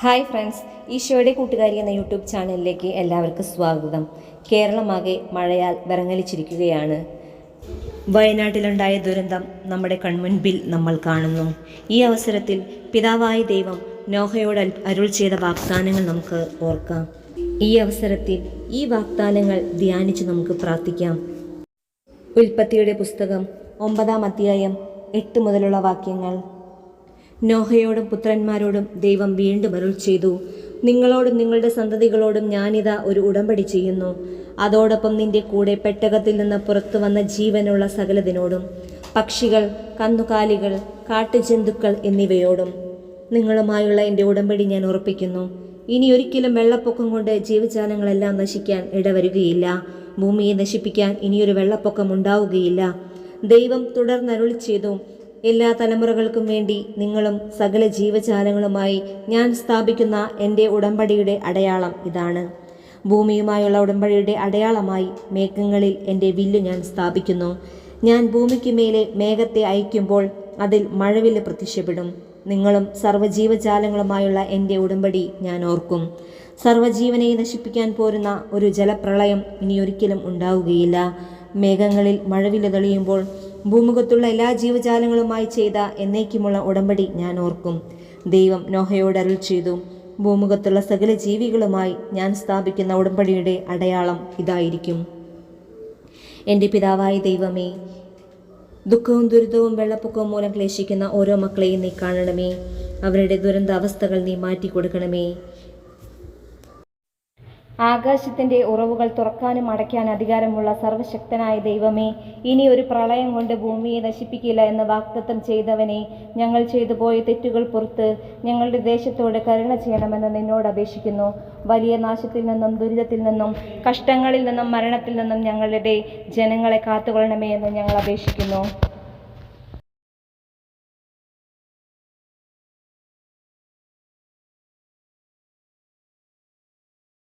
Hi friends ഈശോയുടെ കൂട്ടുകാരി എന്ന യൂട്യൂബ് ചാനലിലേക്ക് എല്ലാവർക്കും സ്വാഗതം. കേരളമാകെ മഴയാൽ വിറങ്ങലിച്ചിരിക്കുകയാണ്. വയനാട്ടിലുണ്ടായ ദുരന്തം നമ്മുടെ കൺമുൻപിൽ നമ്മൾ കാണുന്നു. ഈ അവസരത്തിൽ പിതാവായ ദൈവം നോഹയോട് അരുൾ ചെയ്ത വാഗ്ദാനങ്ങൾ നമുക്ക് ഓർക്കാം. ഈ അവസരത്തിൽ ഈ വാഗ്ദാനങ്ങൾ ധ്യാനിച്ച് നമുക്ക് പ്രാർത്ഥിക്കാം. ഉൽപ്പത്തിയുടെ പുസ്തകം ഒമ്പതാം അധ്യായം എട്ട് മുതലുള്ള വാക്യങ്ങൾ. നോഹയോടും പുത്രന്മാരോടും ദൈവം വീണ്ടും അരുൾ ചെയ്തു. നിങ്ങളോടും നിങ്ങളുടെ സന്തതികളോടും ഞാനിതാ ഒരു ഉടമ്പടി ചെയ്യുന്നു. അതോടൊപ്പം നിന്റെ കൂടെ പെട്ടകത്തിൽ നിന്ന് പുറത്തു വന്ന ജീവനുള്ള സകലതിനോടും പക്ഷികൾ കന്നുകാലികൾ കാട്ടുജന്തുക്കൾ എന്നിവയോടും. നിങ്ങളുമായുള്ള എന്റെ ഉടമ്പടി ഞാൻ ഉറപ്പിക്കുന്നു. ഇനി ഒരിക്കലും വെള്ളപ്പൊക്കം കൊണ്ട് ജീവജാലങ്ങളെല്ലാം നശിക്കാൻ ഇടവരുകയില്ല. ഭൂമിയെ നശിപ്പിക്കാൻ ഇനിയൊരു വെള്ളപ്പൊക്കം ഉണ്ടാവുകയില്ല. ദൈവം തുടർന്നരുളി ചെയ്തു. എല്ലാ തലമുറകൾക്കും വേണ്ടി നിങ്ങളും സകല ജീവജാലങ്ങളുമായി ഞാൻ സ്ഥാപിക്കുന്ന എന്റെ ഉടമ്പടിയുടെ അടയാളം ഇതാണ്. ഭൂമിയുമായുള്ള ഉടമ്പടിയുടെ അടയാളമായി മേഘങ്ങളിൽ എന്റെ വില്ല് ഞാൻ സ്ഥാപിക്കുന്നു. ഞാൻ ഭൂമിക്ക് മേലെ മേഘത്തെ അയക്കുമ്പോൾ അതിൽ മഴവില്ല് പ്രത്യക്ഷപ്പെടും. നിങ്ങളും സർവജീവജാലങ്ങളുമായുള്ള എന്റെ ഉടമ്പടി ഞാൻ ഓർക്കും. സർവജീവനെ നശിപ്പിക്കാൻ പോരുന്ന ഒരു ജലപ്രളയം ഇനിയൊരിക്കലും ഉണ്ടാവുകയില്ല. മേഘങ്ങളിൽ മഴവില്ല് തെളിയുമ്പോൾ ഭൂമുഖത്തുള്ള എല്ലാ ജീവജാലങ്ങളുമായി ചെയ്ത എന്നേക്കുമുള്ള ഉടമ്പടി ഞാൻ ഓർക്കും. ദൈവം നോഹയോട് അരുൾ ചെയ്തു ഭൂമുഖത്തുള്ള സകല ജീവികളുമായി ഞാൻ സ്ഥാപിക്കുന്ന ഉടമ്പടിയുടെ അടയാളം ഇതായിരിക്കും. എന്റെ പിതാവായ ദൈവമേ ദുഃഖവും ദുരിതവും വെള്ളപ്പൊക്കവും മൂലം ക്ലേശിക്കുന്ന ഓരോ മക്കളെയും നീ കാണണമേ. അവരുടെ ദുരന്താവസ്ഥകൾ നീ മാറ്റി കൊടുക്കണമേ ആകാശത്തിന്റെ ഉറവുകൾ തുറക്കാനും അടയ്ക്കാൻ അധികാരമുള്ള സർവശക്തനായ ദൈവമേ ഇനി ഒരു പ്രളയം കൊണ്ട് ഭൂമിയെ നശിപ്പിക്കില്ല എന്ന് വാഗ്ദത്തം ചെയ്തവനെ ഞങ്ങൾ ചെയ്തു പോയ തെറ്റുകൾ പുറത്ത് ഞങ്ങളുടെ ദേശത്തോട് കരുണ ചെയ്യണമെന്ന് നിന്നോട് അപേക്ഷിക്കുന്നു. വലിയ നാശത്തിൽ നിന്നും ദുരിതത്തിൽ നിന്നും കഷ്ടങ്ങളിൽ നിന്നും മരണത്തിൽ നിന്നും ഞങ്ങളുടെ ജനങ്ങളെ കാത്തുകൊള്ളണമേ എന്ന് ഞങ്ങൾ അപേക്ഷിക്കുന്നു.